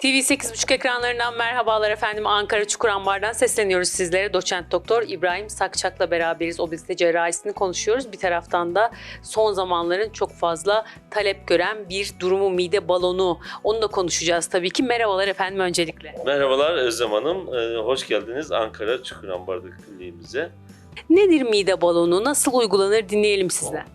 TV 8.5 ekranlarından merhabalar efendim. Ankara Çukurambar'dan sesleniyoruz sizlere. Doçent Doktor İbrahim Sakçak'la beraberiz. Obezite cerrahisini konuşuyoruz. Bir taraftan da son zamanların çok fazla talep gören bir durumu mide balonu. Onu da konuşacağız tabii ki. Merhabalar efendim öncelikle. Merhabalar Özlem Hanım. Ee, hoş geldiniz Ankara Çukurambar'daki kliniğimize. Nedir mide balonu? Nasıl uygulanır dinleyelim sizden.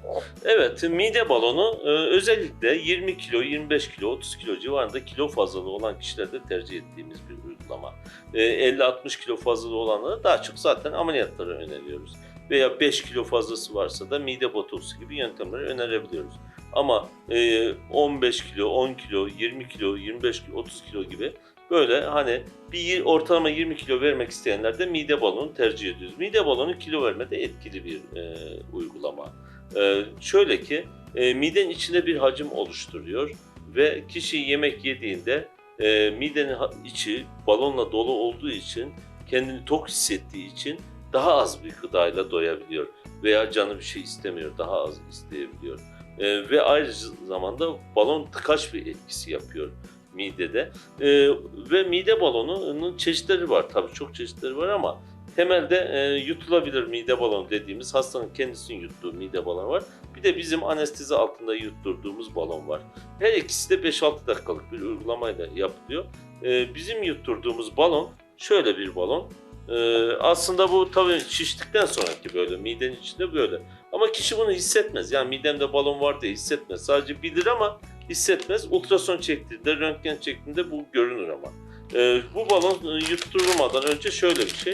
Evet, mide balonu e, özellikle 20 kilo, 25 kilo, 30 kilo civarında kilo fazlalığı olan kişilerde tercih ettiğimiz bir uygulama. E, 50-60 kilo fazlalığı olanlara daha çok zaten ameliyatlara öneriyoruz. Veya 5 kilo fazlası varsa da mide botoksu gibi yöntemleri önerebiliyoruz. Ama e, 15 kilo, 10 kilo, 20 kilo, 25 kilo, 30 kilo gibi böyle hani bir ortalama 20 kilo vermek isteyenler de mide balonu tercih ediyoruz. Mide balonu kilo vermede etkili bir e, uygulama. E, şöyle ki e, midenin içinde bir hacim oluşturuyor ve kişi yemek yediğinde e, midenin içi balonla dolu olduğu için kendini tok hissettiği için daha az bir gıdayla doyabiliyor veya canı bir şey istemiyor daha az isteyebiliyor. E, ve aynı zamanda balon tıkaç bir etkisi yapıyor midede. E, ve mide balonunun çeşitleri var tabii çok çeşitleri var ama temelde e, yutulabilir mide balonu dediğimiz hastanın kendisinin yuttuğu mide balonu var. Bir de bizim anestezi altında yutturduğumuz balon var. Her ikisi de 5-6 dakikalık bir uygulamayla yapılıyor. E, bizim yutturduğumuz balon şöyle bir balon. E, aslında bu tabii şiştikten sonraki böyle midenin içinde böyle. Ama kişi bunu hissetmez. Yani midemde balon var diye hissetmez. Sadece bilir ama hissetmez. Ultrason çektiğinde, röntgen çektiğinde bu görünür ama. E, bu balon e, yutturulmadan önce şöyle bir şey.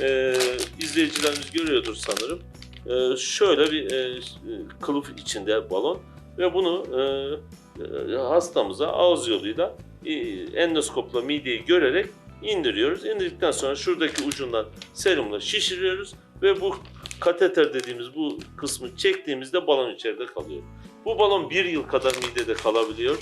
E, izleyicilerimiz görüyordur sanırım. E, şöyle bir e, kılıf içinde balon ve bunu e, e, hastamıza ağız yoluyla e, endoskopla mideyi görerek indiriyoruz. İndirdikten sonra şuradaki ucundan serumla şişiriyoruz ve bu kateter dediğimiz bu kısmı çektiğimizde balon içeride kalıyor. Bu balon bir yıl kadar midede kalabiliyor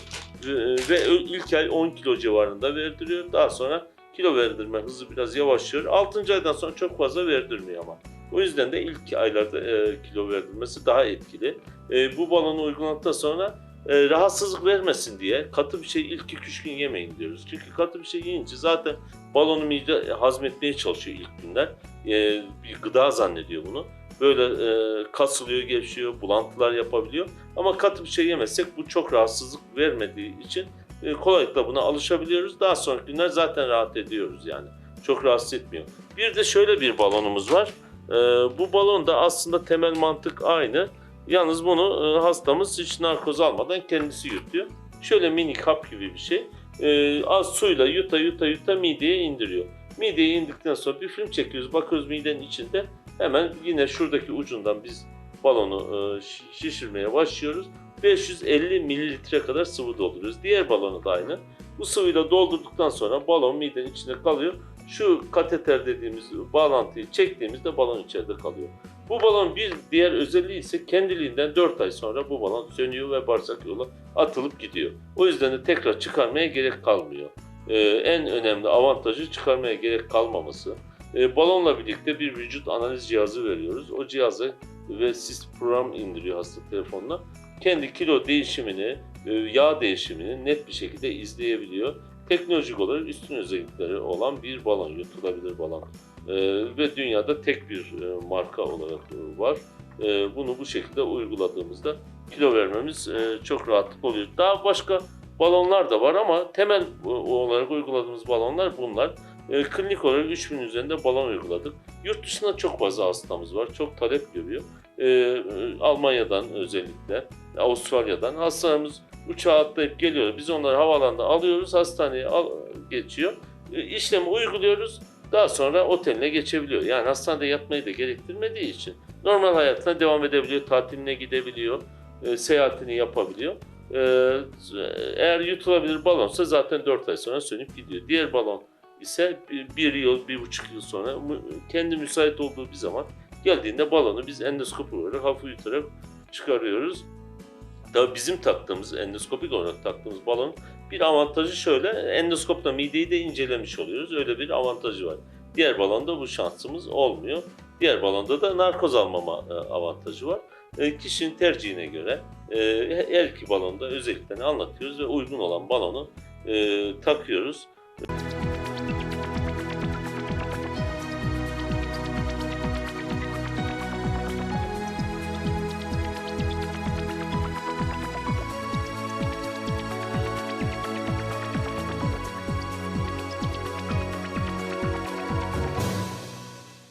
ve, ve ilk ay 10 kilo civarında verdiriyor. Daha sonra kilo verdirme hızı biraz yavaşlıyor. 6. aydan sonra çok fazla verdirmiyor ama. O yüzden de ilk aylarda e, kilo verdirmesi daha etkili. E, bu balonu uyguladıktan sonra e, rahatsızlık vermesin diye katı bir şey ilk 2-3 gün yemeyin diyoruz. Çünkü katı bir şey yiyince zaten balonu mide hazmetmeye çalışıyor ilk günler. E, bir gıda zannediyor bunu. Böyle e, kasılıyor, gevşiyor, bulantılar yapabiliyor. Ama katı bir şey yemezsek bu çok rahatsızlık vermediği için e, kolaylıkla buna alışabiliyoruz. Daha sonraki günler zaten rahat ediyoruz yani. Çok rahatsız etmiyor. Bir de şöyle bir balonumuz var. E, bu balon da aslında temel mantık aynı. Yalnız bunu e, hastamız hiç narkoz almadan kendisi yutuyor. Şöyle mini kap gibi bir şey. E, az suyla yuta yuta yuta mideye indiriyor. Mideye indikten sonra bir film çekiyoruz. Bakıyoruz midenin içinde. Hemen yine şuradaki ucundan biz balonu e, şi- şişirmeye başlıyoruz. 550 mililitre kadar sıvı dolduruyoruz. Diğer balonu da aynı. Bu sıvıyla doldurduktan sonra balon midenin içinde kalıyor. Şu kateter dediğimiz bağlantıyı çektiğimizde balon içeride kalıyor. Bu balon bir diğer özelliği ise kendiliğinden 4 ay sonra bu balon sönüyor ve bağırsak yolu atılıp gidiyor. O yüzden de tekrar çıkarmaya gerek kalmıyor. Ee, en önemli avantajı çıkarmaya gerek kalmaması. Ee, balonla birlikte bir vücut analiz cihazı veriyoruz. O cihazı ve siz program indiriyor hasta telefonuna. Kendi kilo değişimini, e, yağ değişimini net bir şekilde izleyebiliyor. Teknolojik olarak üstün özellikleri olan bir balon, yutulabilir balon. Ee, ve dünyada tek bir e, marka olarak e, var. E, bunu bu şekilde uyguladığımızda kilo vermemiz e, çok rahatlık oluyor. Daha başka balonlar da var ama temel e, olarak uyguladığımız balonlar bunlar. E, klinik olarak 3000 üzerinde balon uyguladık. Yurt dışında çok fazla hastamız var. Çok talep görüyor. E, e, Almanya'dan özellikle, Avustralya'dan hastalarımız uçağa atlayıp geliyor. Biz onları havalanda alıyoruz, hastaneye al, geçiyor. E, işlemi uyguluyoruz. Daha sonra oteline geçebiliyor. Yani hastanede yatmayı da gerektirmediği için normal hayatına devam edebiliyor, tatiline gidebiliyor, e, seyahatini yapabiliyor. E, eğer yutulabilir balonsa zaten 4 ay sonra sönüp gidiyor. Diğer balon ise bir, bir yıl, bir buçuk yıl sonra kendi müsait olduğu bir zaman geldiğinde balonu biz endoskopi olarak hafif yutarak çıkarıyoruz. Tabii bizim taktığımız, endoskopik olarak taktığımız balon bir avantajı şöyle, endoskopla mideyi de incelemiş oluyoruz. Öyle bir avantajı var. Diğer balonda bu şansımız olmuyor. Diğer balonda da narkoz almama e, avantajı var. E, Kişinin tercihine göre e, her iki balonda özelliklerini anlatıyoruz ve uygun olan balonu e, takıyoruz.